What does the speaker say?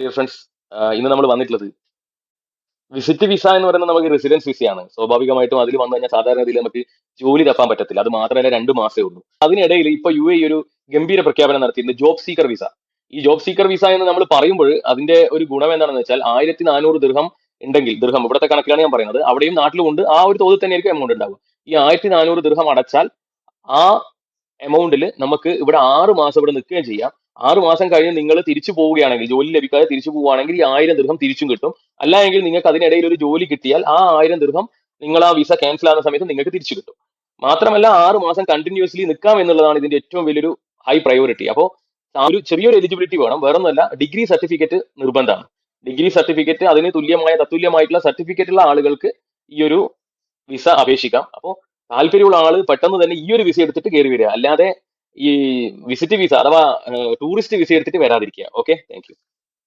Dear friends ഇന്ന് നമ്മൾ വന്നിട്ടുള്ളത് വിസിറ്റ് വിസ എന്ന് പറയുന്നത് നമുക്ക് റെസിഡൻസ് വിസയാണ് സ്വാഭാവികമായിട്ടും അതിൽ വന്നു കഴിഞ്ഞാൽ സാധാരണ രീതിയിൽ നമുക്ക് ജോലി തപ്പാൻ പറ്റത്തില്ല. അത് മാത്രമല്ല രണ്ട് മാസമേ ഉള്ളൂ. അതിനിടയിൽ ഇപ്പൊ യു എ ഒരു ഗംഭീര പ്രഖ്യാപനം നടത്തിയിട്ടുണ്ട് ജോബ് സീക്കർ വിസ ഈ ജോബ് സീക്കർ വിസ എന്ന് നമ്മൾ പറയുമ്പോൾ അതിന്റെ ഒരു ഗുണം എന്താണെന്ന് വെച്ചാൽ ആയിരത്തി നാനൂറ് ദൃഹം ഉണ്ടെങ്കിൽ ദൃഹം ഇവിടുത്തെ കണക്കിലാണ് ഞാൻ പറയുന്നത് അവിടെയും നാട്ടിലും ഉണ്ട് ആ ഒരു തോതിൽ തന്നെയായിരിക്കും എമൗണ്ട് ഉണ്ടാവുക. ഈ ആയിരത്തി നാനൂറ് ദൃഹം അടച്ചാൽ ആ എമൗണ്ടിൽ നമുക്ക് ഇവിടെ ആറ് മാസം ഇവിടെ നിൽക്കുകയും ചെയ്യാം. ആറ് മാസം കഴിഞ്ഞ് നിങ്ങൾ തിരിച്ചു പോവുകയാണെങ്കിൽ ജോലി ലഭിക്കാതെ തിരിച്ചു പോവുകയാണെങ്കിൽ ഈ ആയിരം ദൃഹം തിരിച്ചും കിട്ടും. അല്ല എങ്കിൽ നിങ്ങൾക്ക് അതിനിടയിൽ ഒരു ജോലി കിട്ടിയാൽ ആ ആയിരം ദൃഹം നിങ്ങൾ ആ വിസ ക്യാൻസൽ ആകുന്ന സമയത്ത് നിങ്ങൾക്ക് തിരിച്ചു കിട്ടും. മാത്രമല്ല ആറ് മാസം കണ്ടിന്യൂസ്ലി നിൽക്കാം എന്നുള്ളതാണ് ഇതിന്റെ ഏറ്റവും വലിയൊരു ഹൈ പ്രയോറിറ്റി അപ്പോൾ ഒരു ചെറിയൊരു എലിജിബിലിറ്റി വേണം. വേറൊന്നുമല്ല ഡിഗ്രി സർട്ടിഫിക്കറ്റ് നിർബന്ധമാണ്. ഡിഗ്രി സർട്ടിഫിക്കറ്റ് അതിന് തുല്യമായ തത്തുല്യമായിട്ടുള്ള സർട്ടിഫിക്കറ്റ് ഉള്ള ആളുകൾക്ക് ഈ ഒരു വിസ അപേക്ഷിക്കാം. അപ്പോൾ താല്പര്യമുള്ള ആൾ പെട്ടെന്ന് തന്നെ ഈ ഒരു വിസ എടുത്തിട്ട് കയറി വരിക. അല്ലാതെ ഈ വിസിറ്റ് വിസ അഥവാ ടൂറിസ്റ്റ് വിസ എടുത്തിട്ട് വരാതിരിക്കുക. Okay thank